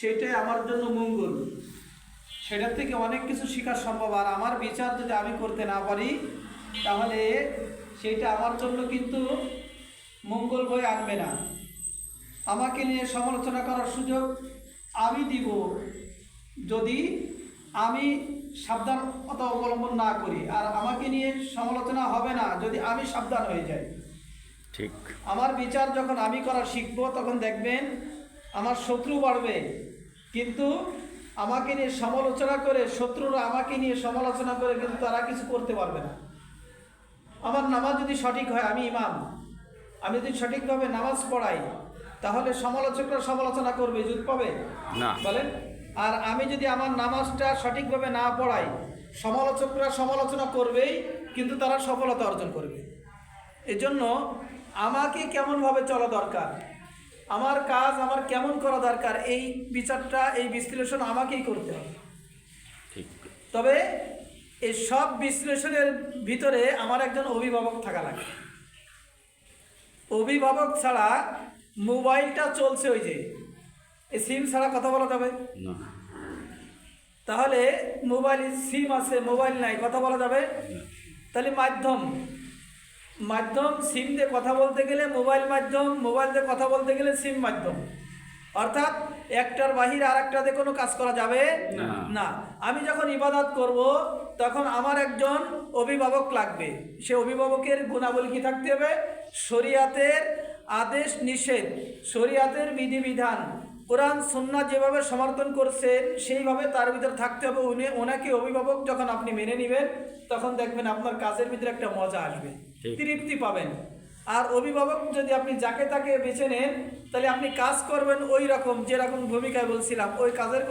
সেটাই আমার জন্য মঙ্গল। সেটার থেকে অনেক কিছু শেখা সম্ভব। আর আমার বিচার যদি আমি করতে না পারি তাহলে সেটা আমার জন্য কিন্তু মঙ্গল বই আনবে না। আমাকে নিয়ে সমালোচনা করার সুযোগ আমি দিব। যদি আমি সাবধানতা অবলম্বন না করি আর আমাকে নিয়ে সমালোচনা হবে না যদি আমি সাবধান হয়ে যাই। ঠিক। আমার বিচার যখন আমি করা শিখব তখন দেখবেন আমার শত্রু বাড়বে। কিন্তু আমাকে নিয়ে সমালোচনা করে শত্রুরা আমাকে নিয়ে সমালোচনা করে কিন্তু তারা কিছু করতে পারবে না। আমার নামাজ যদি সঠিক হয় আমি ইমাম। আমি যদি সঠিকভাবে নামাজ পড়াই তাহলে সমালোচকরা সমালোচনা করবে জুত পাবে? না। বলেন। আর আমি যদি আমার নামাজটা সঠিকভাবে না পড়াই সমালোচকরা সমালোচনা করবেই কিন্তু তারা সফলতা অর্জন করবে। এজন্য আমাকে কেমনভাবে চলা দরকার? আমার কাজ আমার কেমন করা দরকার? এই বিচারটা এই বিশ্লেষণ আমাকেই করতে হবে। ঠিক। তবে এই সব বিশ্লেষণের ভিতরে আমার একজন অভিভাবক থাকা লাগে অভিভাবক ছাড়া মোবাইলটা চলছে ওই যে এই সিম ছাড়া কথা বলা যাবে? তাহলে মোবাইল সিম আছে মোবাইল নাই কথা বলা যাবে? তাহলে মাধ্যম মাধ্যম সিম দিয়ে কথা বলতে গেলে মোবাইল মাধ্যম মোবাইল দিয়ে কথা বলতে গেলে সিম মাধ্যম। অর্থাৎ একটার বাহির আর একটাতে কোনো কাজ করা যাবে না। না। আমি যখন ইবাদত করব তখন আমার একজন অভিভাবক লাগবে। সে অভিভাবকের গুণাবলী কি থাকতে হবে? শরিয়াতের আদেশ নিষেধ শরিয়াতের বিধিবিধান। কোরআন সুন্না যেভাবে সমর্থন করছেন সেইভাবে তার ভিতর থাকতে হবে। উনি ওনাকে অভিভাবক যখন আপনি মেনে নেবেন তখন দেখবেন আপনার কাজের ভিতরে একটা মজা আসবে। তৃপ্তি পাবেন। আর অভিভাবক, যদি আপনি যাকে তাকে বেছে নেন, তাহলে আপনি কাজ করবেন ওই রকম, যেরকম ভূমিকায় বলছিলাম, ওই কাজের